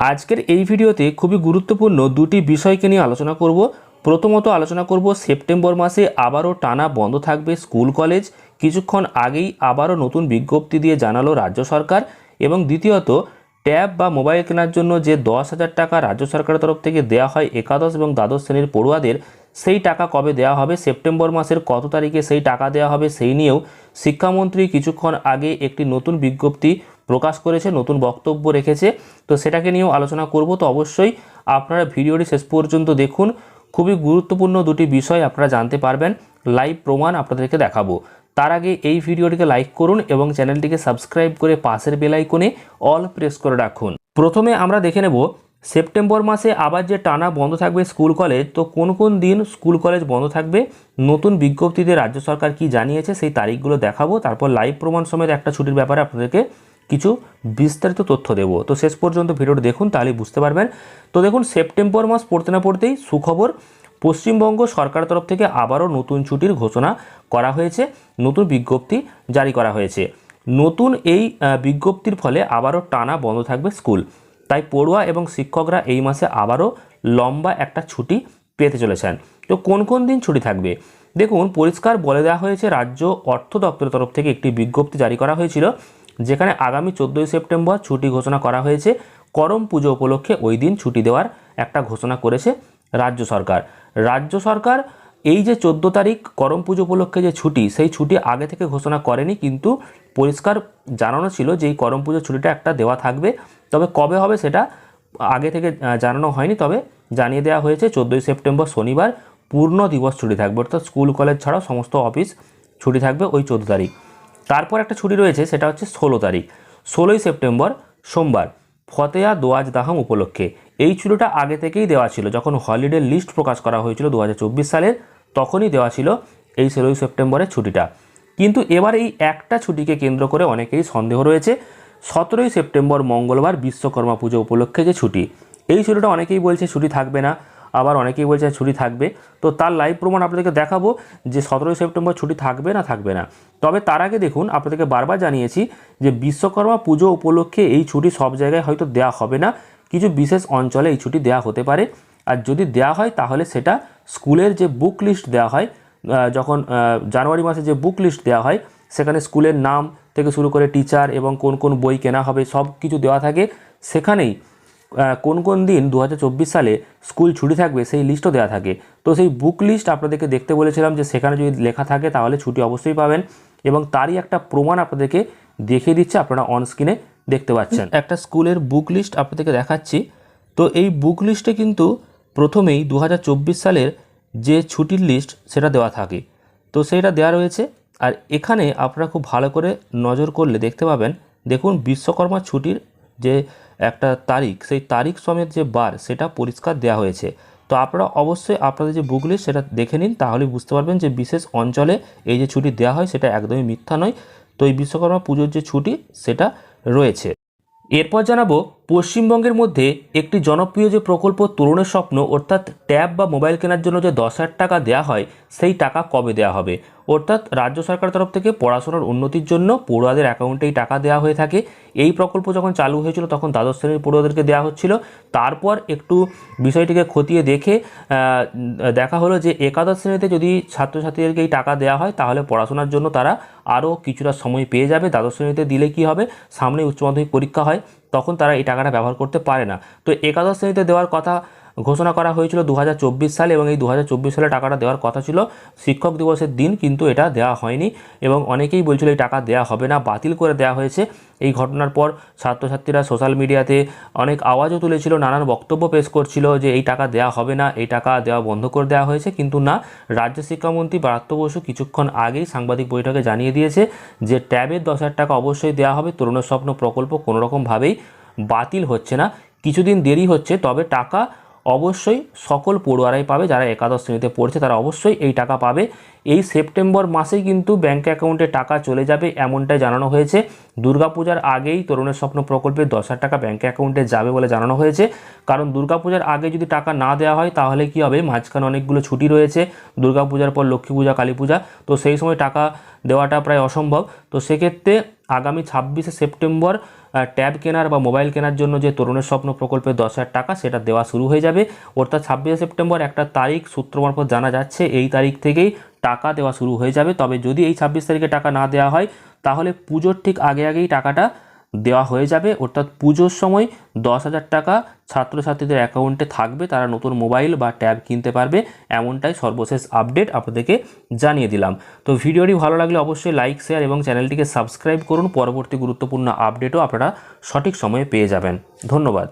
আজকের এই ভিডিওতে খুবই গুরুত্বপূর্ণ দুটি বিষয়কে নিয়ে আলোচনা করব। প্রথমত আলোচনা করব, সেপ্টেম্বর মাসে আবারও টানা বন্ধ থাকবে স্কুল, কলেজ। কিছুক্ষণ আগেই আবারও নতুন বিজ্ঞপ্তি দিয়ে জানালো রাজ্য সরকার। এবং দ্বিতীয়ত, ট্যাব বা মোবাইল কেনার জন্য যে দশ হাজার টাকা রাজ্য সরকারের তরফ থেকে দেওয়া হয় একাদশ এবং দ্বাদশ শ্রেণির পড়ুয়াদের, সেই টাকা কবে দেওয়া হবে, সেপ্টেম্বর মাসের কত তারিখে সেই টাকা দেওয়া হবে সেই নিয়েও শিক্ষামন্ত্রী কিছুক্ষণ আগে একটি নতুন বিজ্ঞপ্তি প্রকাশ করেছে, নতুন বক্তব্য রেখেছে। তো সেটাকে নিয়েও আলোচনা করব। তো অবশ্যই আপনারা ভিডিওটি শেষ পর্যন্ত দেখুন। খুবই গুরুত্বপূর্ণ দুটি বিষয় আপনারা জানতে পারবেন। লাইভ প্রমাণ আপনাদেরকে দেখাবো। তার আগে এই ভিডিওটিকে লাইক করুন এবং চ্যানেলটিকে সাবস্ক্রাইব করে পাশের বেল আইকনে অল প্রেস করে রাখুন। প্রথমে আমরা দেখে নেব, সেপ্টেম্বর মাসে আবার যে টানা বন্ধ থাকবে স্কুল কলেজ, তো কোন কোন দিন স্কুল কলেজ বন্ধ থাকবে? নতুন বিজ্ঞপ্তিতে রাজ্য সরকার কি জানিয়েছে সেই তারিখগুলো দেখাবো। তারপর লাইভ প্রমাণ সমেত একটা ছুটির ব্যাপারে আপনাদেরকে কিছু বিস্তারিত তথ্য দেব। তো শেষ পর্যন্ত ভিডিওটি দেখুন, তাহলেই বুঝতে পারবেন। তো দেখুন, সেপ্টেম্বর মাস পড়তে না পড়তেই সুখবর, পশ্চিমবঙ্গ সরকার তরফ থেকে আবারও নতুন ছুটির ঘোষণা করা হয়েছে, নতুন বিজ্ঞপ্তি জারি করা হয়েছে। নতুন এই বিজ্ঞপ্তির ফলে আবারও টানা বন্ধ থাকবে স্কুল। তাই পড়ুয়া এবং শিক্ষকরা এই মাসে আবারও লম্বা একটা ছুটি পেতে চলেছেন। তো কোন কোন দিন ছুটি থাকবে? দেখুন, পরিষ্কার বলে দেওয়া হয়েছে, রাজ্য অর্থ দপ্তরের তরফ থেকে একটি বিজ্ঞপ্তি জারি করা হয়েছিল যেখানে আগামী চোদ্দোই সেপ্টেম্বর ছুটি ঘোষণা করা হয়েছে। করম পুজো উপলক্ষে ওই দিন ছুটি দেওয়ার একটা ঘোষণা করেছে রাজ্য সরকার। রাজ্য সরকার এই যে চোদ্দ তারিখ করম পুজো উপলক্ষে যে ছুটি, সেই ছুটি আগে থেকে ঘোষণা করেনি, কিন্তু পরিষ্কার জানানো ছিল যে এই করম পুজো ছুটিটা একটা দেওয়া থাকবে। তবে কবে হবে সেটা আগে থেকে জানানো হয়নি, তবে জানিয়ে দেওয়া হয়েছে চোদ্দোই সেপ্টেম্বর শনিবার পূর্ণ দিবস ছুটি থাকবে। অর্থাৎ স্কুল, কলেজ ছাড়াও সমস্ত অফিস ছুটি থাকবে ওই চোদ্দ তারিখ। তারপর একটা ছুটি রয়েছে, সেটা হচ্ছে ষোলো তারিখ। ষোলোই সেপ্টেম্বর সোমবার, ফতেয়া দোয়াজ দাহাম উপলক্ষে। এই ছুটিটা আগে থেকেই দেওয়া ছিল। যখন হলিডে লিস্ট প্রকাশ করা হয়েছিল দু সালের, তখনই দেওয়া ছিল এই ষোলোই সেপ্টেম্বরের ছুটিটা। কিন্তু এবার এই একটা ছুটিকে কেন্দ্র করে অনেকেই সন্দেহ রয়েছে। সতেরোই সেপ্টেম্বর মঙ্গলবার বিশ্বকর্মা পুজো উপলক্ষে যে ছুটি, এই ছুটিটা অনেকেই বলছে ছুটি থাকবে না। আবার অনেকেই বলছে ছুটি থাকবে। তো তার লাইভ প্রমাণ আপনাদেরকে দেখাবো যে সতেরোই সেপ্টেম্বর ছুটি থাকবে না থাকবে না। তবে তার আগে দেখুন, আপনাদেরকে বারবার জানিয়েছি যে বিশ্বকর্মা পুজো উপলক্ষে এই ছুটি সব জায়গায় হয়তো দেওয়া হবে না। কিছু বিশেষ অঞ্চলে এই ছুটি দেওয়া হতে পারে। আর যদি দেওয়া হয়, তাহলে সেটা স্কুলের যে বুক লিস্ট দেওয়া হয় যখন জানুয়ারি মাসে যে বুক লিস্ট দেওয়া হয়, সেখানে স্কুলের নাম থেকে শুরু করে টিচার এবং কোন কোন বই কেনা হবে সব কিছু দেওয়া থাকে। সেখানেই কোন কোন দিন দু হাজার চব্বিশ সালে স্কুল ছুটি থাকবে সেই লিস্টও দেওয়া থাকে। তো সেই বুক লিস্ট আপনাদেরকে দেখতে বলেছিলাম যে সেখানে যদি লেখা থাকে তাহলে ছুটি অবশ্যই পাবেন এবং তারই একটা প্রমাণ আপনাদেরকে দেখিয়ে দিচ্ছে আপনারা অনস্ক্রিনে দেখতে পাচ্ছেন। একটা স্কুলের বুক লিস্ট আপনাদেরকে দেখাচ্ছি। তো এই বুক লিস্টে কিন্তু প্রথমেই দু হাজার চব্বিশ সালের যে ছুটির লিস্ট সেটা দেওয়া থাকে। তো সেটা দেওয়া রয়েছে। আর এখানে আপনারা খুব ভালো করে নজর করলে দেখতে পাবেন। দেখুন বিশ্বকর্মা ছুটির যে একটা তারিখ, সেই তারিখ সমেত যে বার সেটা পরিষ্কার দেওয়া হয়েছে। তো আপনারা অবশ্যই আপনাদের যে বুক সেটা দেখে নিন তাহলে বুঝতে পারবেন যে বিশেষ অঞ্চলে এই যে ছুটি দেওয়া হয় সেটা একদমই মিথ্যা নয়। তো এই বিশ্বকর্মা পুজোর যে ছুটি সেটা রয়েছে। এরপর জানাব, পশ্চিমবঙ্গের মধ্যে একটি জনপ্রিয় যে প্রকল্প তরুণের স্বপ্ন, অর্থাৎ ট্যাব বা মোবাইল কেনার জন্য যে দশ হাজার টাকা দেওয়া হয় সেই টাকা কবে দেওয়া হবে? অর্থাৎ রাজ্য সরকার তরফ থেকে পড়াশোনার উন্নতির জন্য পড়ুয়াদের অ্যাকাউন্টেই টাকা দেওয়া হয়ে থাকে। এই প্রকল্প যখন চালু হয়েছিল তখন দ্বাদশ শ্রেণির পড়ুয়াদেরকে দেওয়া হচ্ছিল। তারপর একটু বিষয়টিকে খতিয়ে দেখে দেখা হলো যে একাদশ শ্রেণীতে যদি ছাত্রছাত্রীদেরকে এই টাকা দেওয়া হয়, তাহলে পড়াশোনার জন্য তারা আরও কিছুটা সময় পেয়ে যাবে। দ্বাদশ শ্রেণীতে দিলে কি হবে? সামনে উচ্চ মাধ্যমিক পরীক্ষা হয়, তখন তারা এই টাকাটা ব্যবহার করতে পারে না। তো একাদশ শ্রেণীতে দেওয়ার কথা ঘোষণা করা হয়েছিল দু সালে এবং এই দু হাজার চব্বিশ সালে টাকাটা দেওয়ার কথা ছিল। শিক্ষক দিবসের দিন কিন্তু এটা দেওয়া হয়নি এবং অনেকেই বলছিল এই টাকা দেওয়া হবে না, বাতিল করে দেওয়া হয়েছে। এই ঘটনার পর ছাত্রছাত্রীরা সোশ্যাল মিডিয়াতে অনেক আওয়াজও তুলেছিল, নানান বক্তব্য পেশ করছিল যে এই টাকা দেওয়া হবে না, এই টাকা দেওয়া বন্ধ করে দেওয়া হয়েছে। কিন্তু না, রাজ্য শিক্ষামন্ত্রী বারাত্য বসু কিছুক্ষণ আগেই সাংবাদিক বৈঠকে জানিয়ে দিয়েছে যে ট্যাবের দশ হাজার টাকা অবশ্যই দেওয়া হবে তরুণের স্বপ্ন প্রকল্প কোনোরকমভাবেই বাতিল হচ্ছে না। কিছুদিন দেরি হচ্ছে, তবে টাকা অবশ্যই সকল পড়ুয়ারাই পাবে, যারা একাদশ শ্রেণীতে পড়ছে তারা অবশ্যই এই টাকা পাবে। এই সেপ্টেম্বর মাসেই কিন্তু ব্যাঙ্ক অ্যাকাউন্টে টাকা চলে যাবে এমনটাই জানানো হয়েছে। দুর্গাপূজার আগেই তরুণের স্বপ্ন প্রকল্পে দশ হাজার টাকা ব্যাঙ্ক অ্যাকাউন্টে যাবে বলে জানানো হয়েছে। কারণ দুর্গাপূজার আগে যদি টাকা না দেওয়া হয় তাহলে কি হবে? মাঝখানে অনেকগুলো ছুটি রয়েছে, দুর্গাপূজার পর লক্ষ্মী পূজা, কালী পূজা। তো সেই সময় টাকা দেওয়াটা প্রায় অসম্ভব। তো সেক্ষেত্রে আগামী ছাব্বিশে সেপ্টেম্বর ট্যাব কেনার বা মোবাইল কেনার জন্য যে তরুণের স্বপ্ন প্রকল্পে দশ হাজার টাকা, সেটা দেওয়া শুরু হয়ে যাবে। অর্থাৎ ছাব্বিশে সেপ্টেম্বর একটা তারিখ, সূত্র মারফত জানা যাচ্ছে, এই তারিখ থেকেই টাকা দেওয়া শুরু হয়ে যাবে। তবে যদি এই ছাব্বিশ তারিখে টাকা না দেওয়া হয়, তাহলে পুজোর ঠিক আগে আগেই টাকাটা দেওয়া হয়ে যাবে। অর্থাৎ পুজোর সময় দশ হাজার টাকা ছাত্রছাত্রীদের অ্যাকাউন্টে থাকবে। তারা নতুন মোবাইল বা ট্যাব কিনতে পারবে। এমনটাই সর্বশেষ আপডেট আপনাদেরকে জানিয়ে দিলাম। তো ভিডিওটি ভালো লাগলে অবশ্যই লাইক শেয়ার এবং চ্যানেলটিকে সাবস্ক্রাইব করুন। পরবর্তী গুরুত্বপূর্ণ আপডেটও আপনারা সঠিক সময়ে পেয়ে যাবেন। ধন্যবাদ।